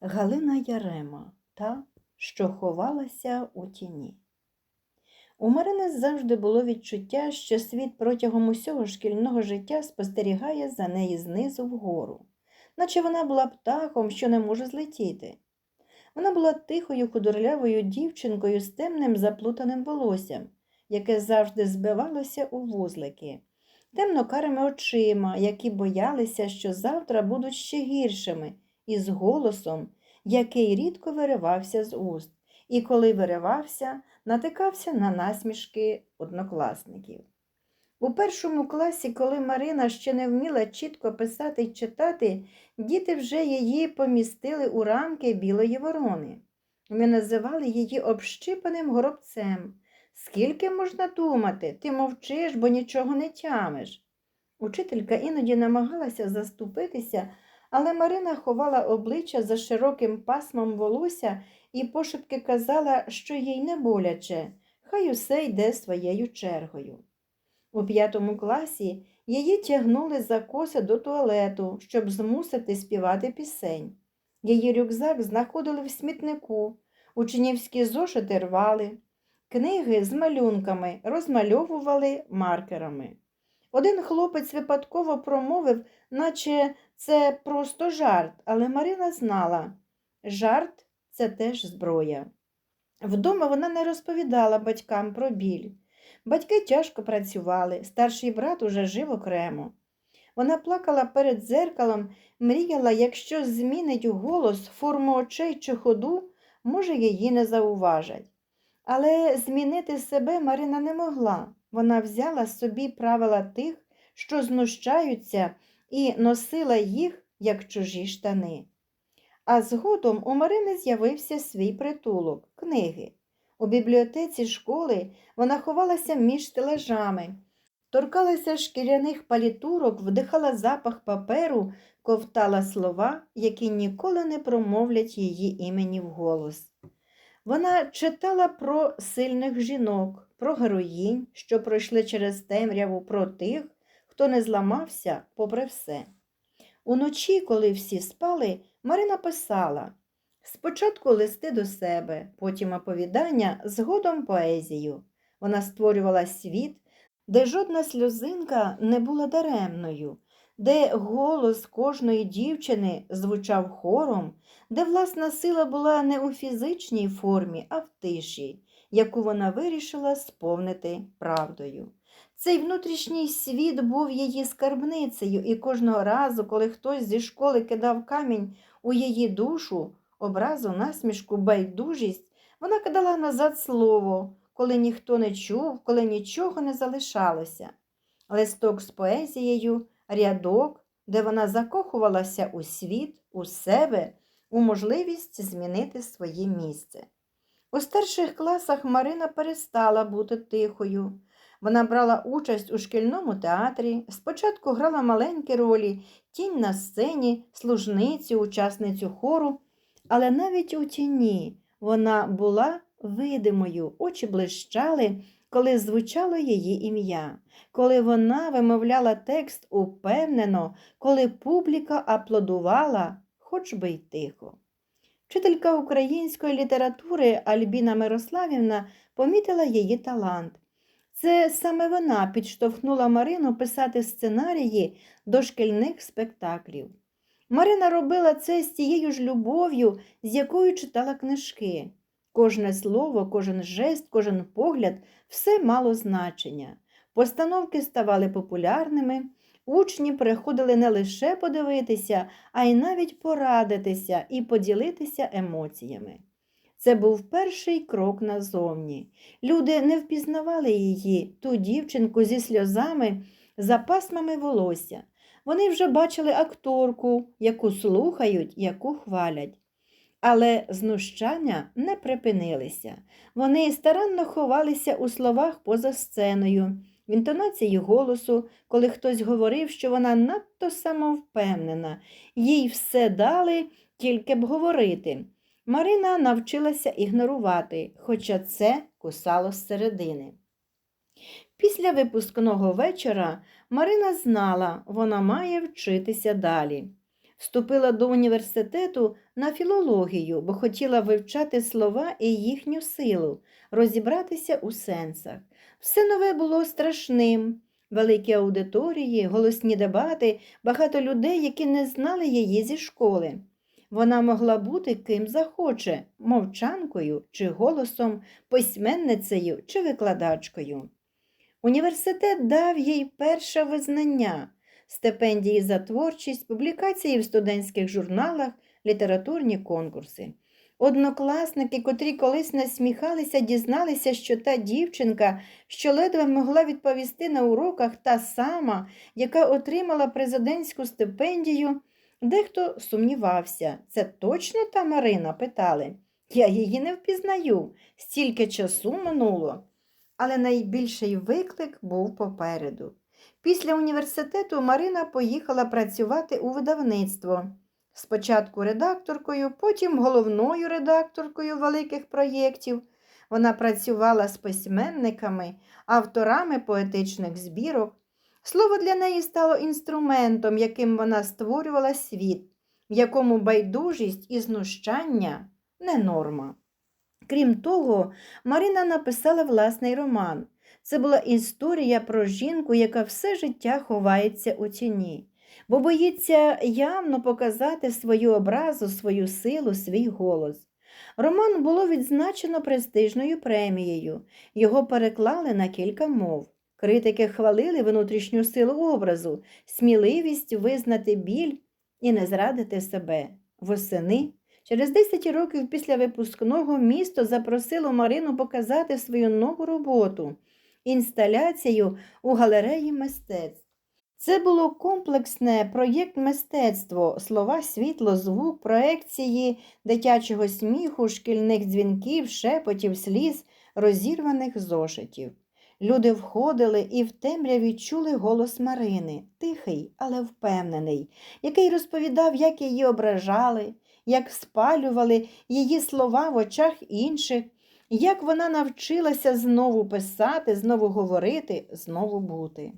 Галина Ярема, та, що ховалася у тіні. У Марини завжди було відчуття, що світ протягом усього шкільного життя спостерігає за неї знизу вгору, наче вона була птахом, що не може злетіти. Вона була тихою худорлявою дівчинкою з темним заплутаним волоссям, яке завжди збивалося у вузлики, темно-карими очима, які боялися, що завтра будуть ще гіршими, і з голосом, який рідко виривався з уст, і коли виривався, натикався на насмішки однокласників. У першому класі, коли Марина ще не вміла чітко писати й читати, діти вже її помістили у рамки білої ворони. Ми називали її общипаним горобцем. Скільки можна думати? Ти мовчиш, бо нічого не тямиш. Учителька іноді намагалася заступитися, але Марина ховала обличчя за широким пасмом волосся і пошепки казала, що їй не боляче, хай усе йде своєю чергою. У п'ятому класі її тягнули за коси до туалету, щоб змусити співати пісень. Її рюкзак знаходили в смітнику, учнівські зошити рвали, книги з малюнками розмальовували маркерами. Один хлопець випадково промовив, наче це просто жарт, але Марина знала жарт це теж зброя. Вдома вона не розповідала батькам про біль. Батьки тяжко працювали, старший брат уже жив окремо. Вона плакала перед дзеркалом, мріяла, якщо змінить голос, форму очей чи ходу, може, її не зауважать. Але змінити себе Марина не могла. Вона взяла собі правила тих, що знущаються, і носила їх, як чужі штани. А згодом у Марини з'явився свій притулок книги. У бібліотеці школи вона ховалася між стележами, торкалася шкіряних палітурок, вдихала запах паперу, ковтала слова, які ніколи не промовлять її імені вголос. Вона читала про сильних жінок, про героїнь, що пройшли через темряву, про тих, хто не зламався попри все. Уночі, коли всі спали, Марина писала спочатку листи до себе, потім оповідання, згодом поезію. Вона створювала світ, де жодна сльозинка не була даремною, де голос кожної дівчини звучав хором, де власна сила була не у фізичній формі, а в тиші, яку вона вирішила сповнити правдою. Цей внутрішній світ був її скарбницею, і кожного разу, коли хтось зі школи кидав камінь у її душу, образу, насмішку, байдужість, вона кидала назад слово, коли ніхто не чув, коли нічого не залишалося. Листок з поезією, рядок, де вона закохувалася у світ, у себе, у можливість змінити своє місце. У старших класах Марина перестала бути тихою. Вона брала участь у шкільному театрі, спочатку грала маленькі ролі, тінь на сцені, служницю, учасницю хору, але навіть у тіні вона була видимою, очі блищали, коли звучало її ім'я, коли вона вимовляла текст упевнено, коли публіка аплодувала, хоч би й тихо. Вчителька української літератури Альбіна Мирославівна помітила її талант. Це саме вона підштовхнула Марину писати сценарії до шкільних спектаклів. Марина робила це з тією ж любов'ю, з якою читала книжки. Кожне слово, кожен жест, кожен погляд все мало значення. Постановки ставали популярними, учні приходили не лише подивитися, а й навіть порадитися і поділитися емоціями. Це був перший крок назовні. Люди не впізнавали її, ту дівчинку зі сльозами, за пасмами волосся. Вони вже бачили акторку, яку слухають, яку хвалять. Але знущання не припинилися. Вони старанно ховалися у словах поза сценою, в інтонації голосу, коли хтось говорив, що вона надто самовпевнена, їй все дали, тільки б говорити. Марина навчилася ігнорувати, хоча це кусало зсередини. Після випускного вечора Марина знала, вона має вчитися далі. Вступила до університету на філологію, бо хотіла вивчати слова і їхню силу, розібратися у сенсах. Все нове було страшним. Великі аудиторії, голосні дебати, багато людей, які не знали її зі школи. Вона могла бути ким захоче мовчанкою чи голосом, письменницею чи викладачкою. Університет дав їй перше визнання, стипендії за творчість, публікації в студентських журналах, літературні конкурси. Однокласники, котрі колись насміхалися, дізналися, що та дівчинка, що ледве могла відповісти на уроках, та сама, яка отримала президентську стипендію, дехто сумнівався. Це точно та Марина? питали. Я її не впізнаю, стільки часу минуло. Але найбільший виклик був попереду. Після університету Марина поїхала працювати у видавництво. Спочатку редакторкою, потім головною редакторкою великих проєктів. Вона працювала з письменниками, авторами поетичних збірок. Слово для неї стало інструментом, яким вона створювала світ, в якому байдужість і знущання не норма. Крім того, Марина написала власний роман. Це була історія про жінку, яка все життя ховається у тіні, бо боїться явно показати свою образу, свою силу, свій голос. Роман було відзначено престижною премією, його переклали на кілька мов. Критики хвалили внутрішню силу образу, сміливість визнати біль і не зрадити себе. Восени Через 10 років після випускного місто запросило Марину показати свою нову роботу інсталяцію у галереї мистецтв. Це було комплексне проєкт мистецтво, слова, світло, звук, проекції дитячого сміху, шкільних дзвінків, шепотів, сліз, розірваних зошитів. Люди входили і в темряві чули голос Марини, тихий, але впевнений, який розповідав, як її ображали як спалювали її слова в очах інших, як вона навчилася знову писати, знову говорити, знову бути.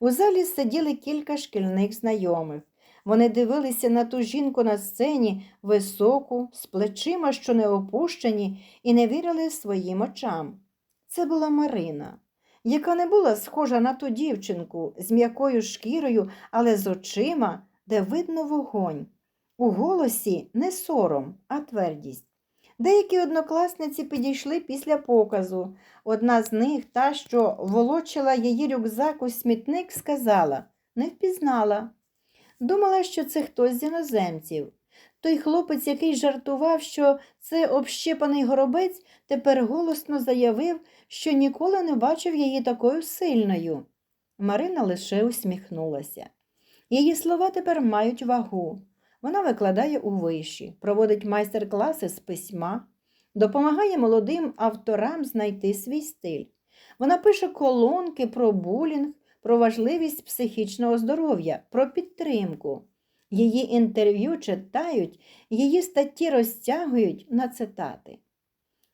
У залі сиділи кілька шкільних знайомих. Вони дивилися на ту жінку на сцені високу, з плечима, що не опущені, і не вірили своїм очам. Це була Марина, яка не була схожа на ту дівчинку з м'якою шкірою, але з очима, де видно вогонь. У голосі не сором, а твердість. Деякі однокласниці підійшли після показу. Одна з них, та, що волочила її рюкзак у смітник, сказала не впізнала. Думала, що це хтось з іноземців. Той хлопець, який жартував, що це общепаний горобець, тепер голосно заявив, що ніколи не бачив її такою сильною. Марина лише усміхнулася. Її слова тепер мають вагу. Вона викладає у виші, проводить майстер-класи з письма, допомагає молодим авторам знайти свій стиль. Вона пише колонки про булінг, про важливість психічного здоров'я, про підтримку. Її інтерв'ю читають, її статті розтягують на цитати.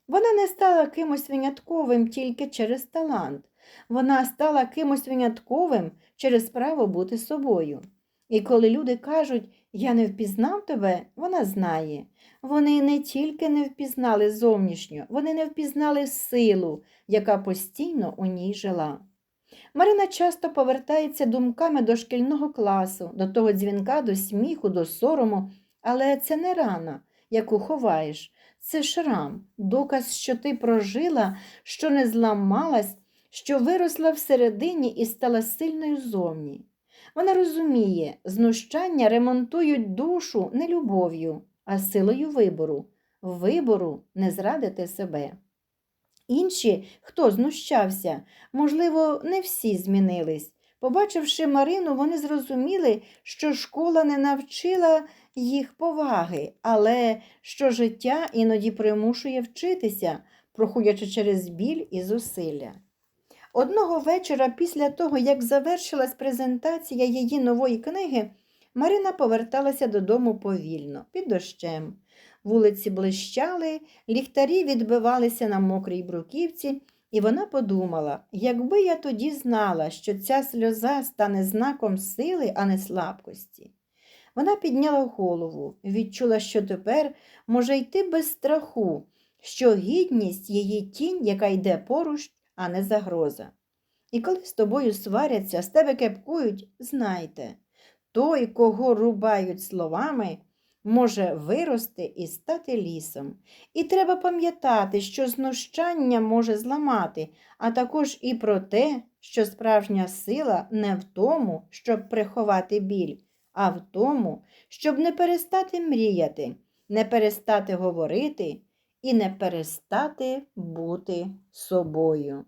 Вона не стала кимось винятковим тільки через талант. Вона стала кимось винятковим через право бути собою. І коли люди кажуть, я не впізнав тебе, вона знає. Вони не тільки не впізнали зовнішньо, вони не впізнали силу, яка постійно у ній жила. Марина часто повертається думками до шкільного класу, до того дзвінка, до сміху, до сорому, але це не рана, яку ховаєш, це шрам, доказ, що ти прожила, що не зламалась, що виросла всередині і стала сильною зовні. Вона розуміє, знущання ремонтують душу не любов'ю, а силою вибору, вибору не зрадити себе. Інші, хто знущався, можливо, не всі змінились. Побачивши Марину, вони зрозуміли, що школа не навчила їх поваги, але що життя іноді примушує вчитися, проходячи через біль і зусилля. Одного вечора, після того, як завершилась презентація її нової книги, Марина поверталася додому повільно, під дощем. Вулиці блищали, ліхтарі відбивалися на мокрій бруківці, і вона подумала, якби я тоді знала, що ця сльоза стане знаком сили, а не слабкості. Вона підняла голову, відчула, що тепер може йти без страху, що гідність її тінь, яка йде поруч, а не загроза. І коли з тобою сваряться, з тебе кепкують, знайте, той, кого рубають словами, може вирости і стати лісом. І треба пам'ятати, що знущання може зламати, а також і про те, що справжня сила не в тому, щоб приховати біль, а в тому, щоб не перестати мріяти, не перестати говорити і не перестати бути собою.